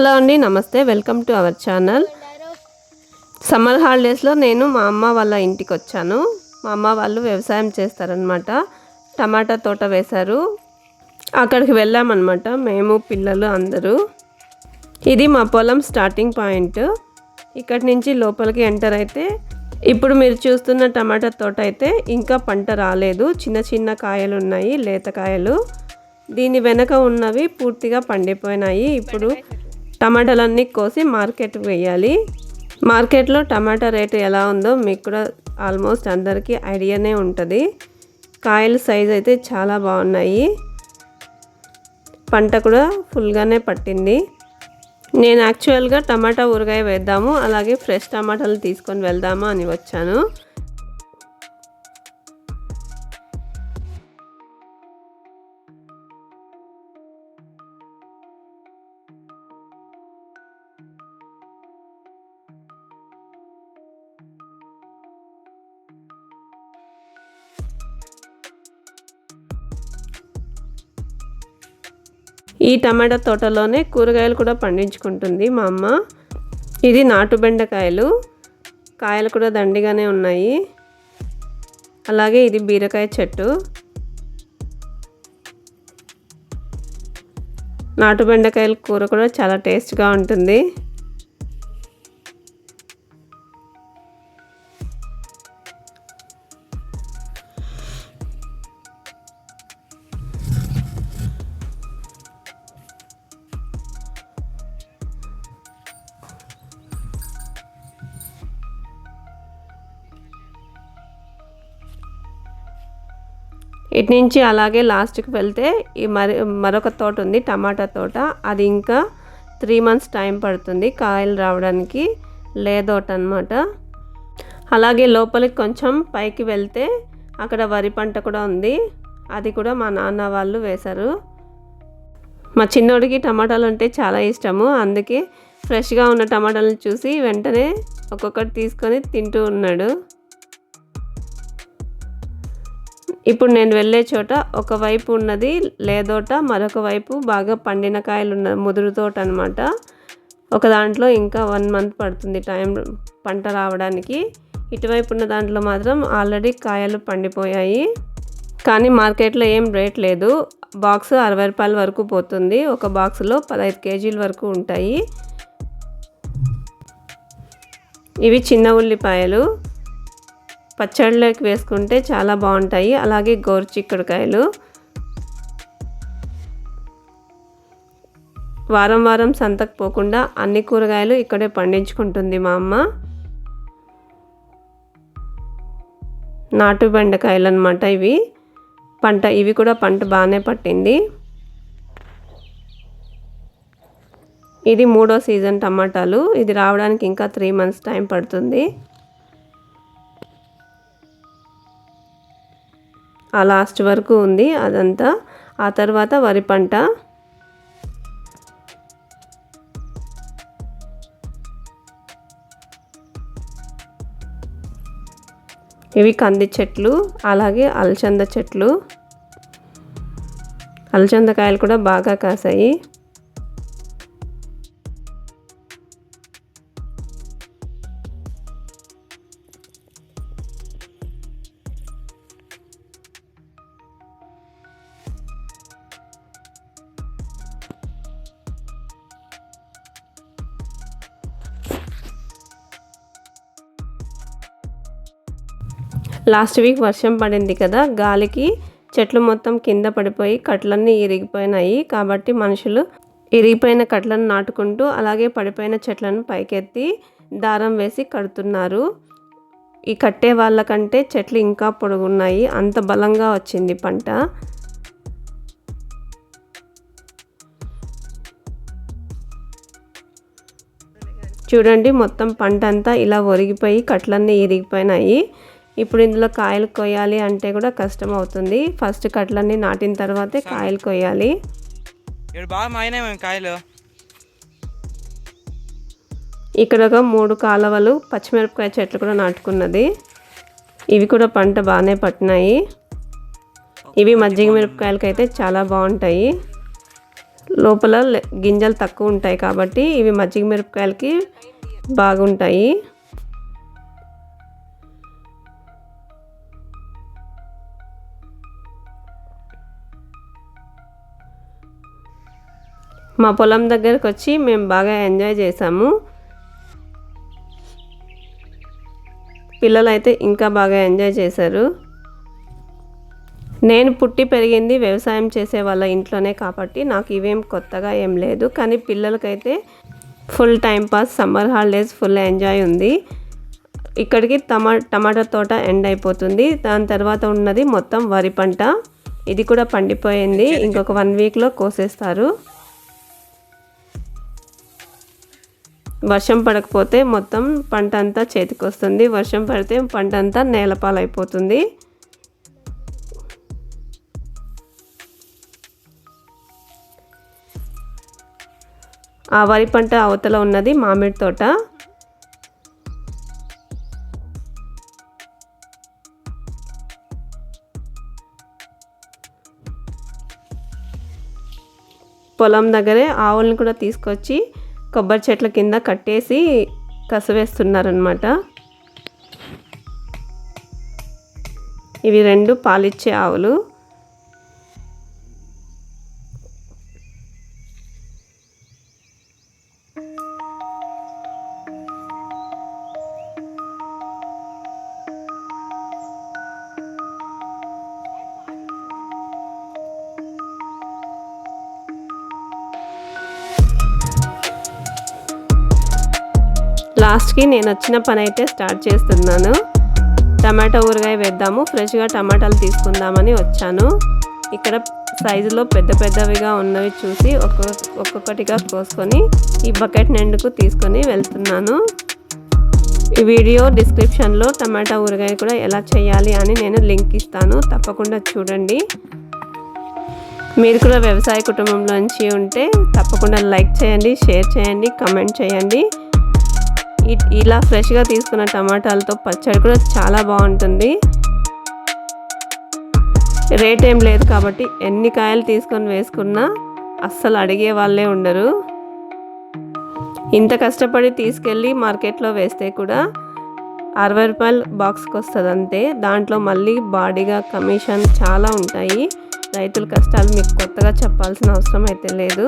Hello అండి నమస్తే. Welcome to our channel. Summer హాలిడేస్లో నేను మా అమ్మ వాళ్ళ ఇంటికి వచ్చాను మా అమ్మ వాళ్ళు వ్యవసాయం చేస్తారనమాట టమాటా తోట వేశారు. అక్కడికి వెళ్ళామన్నమాట మేము పిల్లలు అందరూ. ఇది మా పొలం స్టార్టింగ్ పాయింట్. ఇక్కడి నుంచి లోపలికి ఎంటర్ అయితే ఇప్పుడు మీరు చూస్తున్న టమాటా తోట అయితే ఇంకా పంట రాలేదు. చిన్న చిన్న కాయలు ఉన్నాయి లేత కాయలు. దీని వెనక ఉన్నవి పూర్తిగా పండిపోయినాయి. ఇప్పుడు టమాటాలన్నీ కోసి మార్కెట్ వేయాలి. మార్కెట్లో టమాటా రేటు ఎలా ఉందో మీకు కూడా ఆల్మోస్ట్ అందరికీ ఐడియానే ఉంటుంది. కాయల సైజ్ అయితే చాలా బాగున్నాయి. పంట కూడా ఫుల్గానే పట్టింది. నేను యాక్చువల్గా టమాటా ఊరగాయ వేద్దాము అలాగే ఫ్రెష్ టమాటాలు తీసుకొని వెళ్దాము అని వచ్చాను. ఈ టమాటా తోటలోనే కూరగాయలు కూడా పండించుకుంటుంది మా అమ్మ. ఇది నాటు బెండకాయలు. కాయలు కూడా దండిగానే ఉన్నాయి. అలాగే ఇది బీరకాయ చెట్టు. నాటు బెండకాయల కూర కూడా చాలా టేస్ట్గా ఉంటుంది. ఇటు నుంచి అలాగే లాస్ట్కి వెళ్తే ఈ మరి మరొక తోట ఉంది టమాటా తోట. అది ఇంకా త్రీ మంత్స్ టైం పడుతుంది కాయలు రావడానికి. లేదోట అనమాట అలాగే లోపలికి కొంచెం పైకి వెళ్తే అక్కడ వరి పంట కూడా ఉంది. అది కూడా మా నాన్న వాళ్ళు వేశారు. మా చిన్నోడికి టమాటాలు అంటే చాలా ఇష్టము. అందుకే ఫ్రెష్గా ఉన్న టమాటాలను చూసి వెంటనే ఒక్కొక్కటి తీసుకొని తింటూ ఉన్నాడు. ఇప్పుడు నేను వెళ్ళే చోట ఒకవైపు ఉన్నది లేదోట మరొక వైపు బాగా పండిన కాయలు ఉన్న ముదురు తోట అనమాట ఒక దాంట్లో ఇంకా వన్ మంత్ పడుతుంది టైం పంట రావడానికి. ఇటువైపు ఉన్న దాంట్లో మాత్రం ఆల్రెడీ కాయలు పండిపోయాయి. కానీ మార్కెట్లో ఏం రేట్ లేదు. బాక్స్ అరవై రూపాయల వరకు పోతుంది. ఒక బాక్స్లో పదహైదు కేజీల వరకు ఉంటాయి. ఇవి చిన్న ఉల్లిపాయలు. పచ్చళ్ళకి వేసుకుంటే చాలా బాగుంటాయి. అలాగే గోరుచిక్కుడుకాయలు. వారం వారం సంతకు పోకుండా అన్ని కూరగాయలు ఇక్కడే పండించుకుంటుంది మా అమ్మ. నాటు బెండకాయలు అనమాట ఇవి. పంట ఇవి కూడా పంట బాగానే పట్టింది. ఇది మూడో సీజన్ టమాటాలు. ఇది రావడానికి ఇంకా త్రీ మంత్స్ టైం పడుతుంది. ఆ లాస్ట్ వరకు ఉంది అదంతా. ఆ తర్వాత వరి పంట. ఇవి కంది చెట్లు అలాగే అలచంద చెట్లు. అలచందకాయలు కూడా బాగా కాసాయి. లాస్ట్ వీక్ వర్షం పడింది కదా గాలికి చెట్లు మొత్తం కింద పడిపోయి కట్లన్నీ ఇరిగిపోయినాయి. కాబట్టి మనుషులు ఇరిగిపోయిన కట్లను నాటుకుంటూ అలాగే పడిపోయిన చెట్లను పైకెత్తి దారం వేసి కడుతున్నారు. ఈ కట్టే వాళ్ళకంటే చెట్లు ఇంకా పొడుగున్నాయి. అంత బలంగా వచ్చింది పంట. చూడండి మొత్తం పంట అంతా ఇలా ఒరిగిపోయి కట్లన్నీ ఇరిగిపోయినాయి. ఇప్పుడు ఇందులో కాయలు కొయ్యాలి అంటే కూడా కష్టం అవుతుంది. ఫస్ట్ కట్లన్నీ నాటిన తర్వాతే కాయలు కొయ్యాలి. కాయలు. ఇక్కడ ఒక మూడు కాలువలు పచ్చిమిరపకాయ చెట్లు కూడా నాటుకున్నది. ఇవి కూడా పంట బాగానే పట్టినాయి. ఇవి మజ్జిగ మిరపకాయలకైతే చాలా బాగుంటాయి. లోపల గింజలు తక్కువ ఉంటాయి కాబట్టి ఇవి మజ్జిగ మిరపకాయలకి బాగుంటాయి. మా పొలం దగ్గరకు వచ్చి మేము బాగా ఎంజాయ్ చేసాము పిల్లలైతే ఇంకా బాగా ఎంజాయ్ చేశారు. నేను పుట్టి పెరిగింది వ్యవసాయం చేసే వాళ్ళ ఇంట్లోనే కాబట్టి నాకు ఇవేం కొత్తగా ఏం లేదు. కానీ పిల్లలకైతే full time pass summer holidays full enjoy ఉంది. ఇక్కడికి టమా టమాటా తోట ఎండ్ అయిపోతుంది. దాని తర్వాత ఉన్నది మొత్తం వరి పంట. ఇది కూడా పండిపోయింది. ఇంకొక వన్ వీక్లో కోసేస్తారు. వర్షం పడకపోతే మొత్తం పంట అంతా చేతికి వస్తుంది వర్షం పడితే పంట అంతా నేలపాలైపోతుంది. ఆ వరి పంట అవతల ఉన్నది మామిడి తోట. పొలం దగ్గరే ఆవులను కూడా తీసుకొచ్చి కొబ్బరి చెట్ల కింద కట్టేసి కసవేస్తున్నారనమాట ఇవి రెండు పాలిచ్చే ఆవులు. లాస్ట్కి నేను వచ్చిన పని అయితే స్టార్ట్ చేస్తున్నాను. టమాటా ఊరగాయ వేద్దాము. ఫ్రెష్గా టమాటాలు తీసుకుందామని వచ్చాను. ఇక్కడ సైజులో పెద్ద పెద్దవిగా ఉన్నవి చూసి ఒక్కొక్క ఒక్కొక్కటిగా కోసుకొని ఈ బకెట్ నిండుకు తీసుకొని వెళ్తున్నాను. ఈ వీడియో డిస్క్రిప్షన్లో టమాటా ఊరగాయ కూడా ఎలా చేయాలి అని నేను లింక్ ఇస్తాను. తప్పకుండా చూడండి. మీరు కూడా వ్యవసాయ కుటుంబంలోంచి ఉంటే తప్పకుండా లైక్ చేయండి షేర్ చేయండి కమెంట్ చేయండి. ఇలా ఫ్రెష్గా తీసుకున్న టమాటాలతో పచ్చడి కూడా చాలా బాగుంటుంది. రేట్ ఏం లేదు కాబట్టి ఎన్ని కాయలు తీసుకొని వేసుకున్నా అస్సలు అడిగే వాళ్ళే ఉండరు. ఇంత కష్టపడి తీసుకెళ్ళి మార్కెట్లో వేస్తే కూడా అరవై రూపాయలు బాక్స్కి వస్తుంది అంతే దాంట్లో మళ్ళీ బాడీగా కమిషన్ చాలా ఉంటాయి. రైతుల కష్టాలు మీకు కొత్తగా చెప్పాల్సిన అవసరం అయితే లేదు.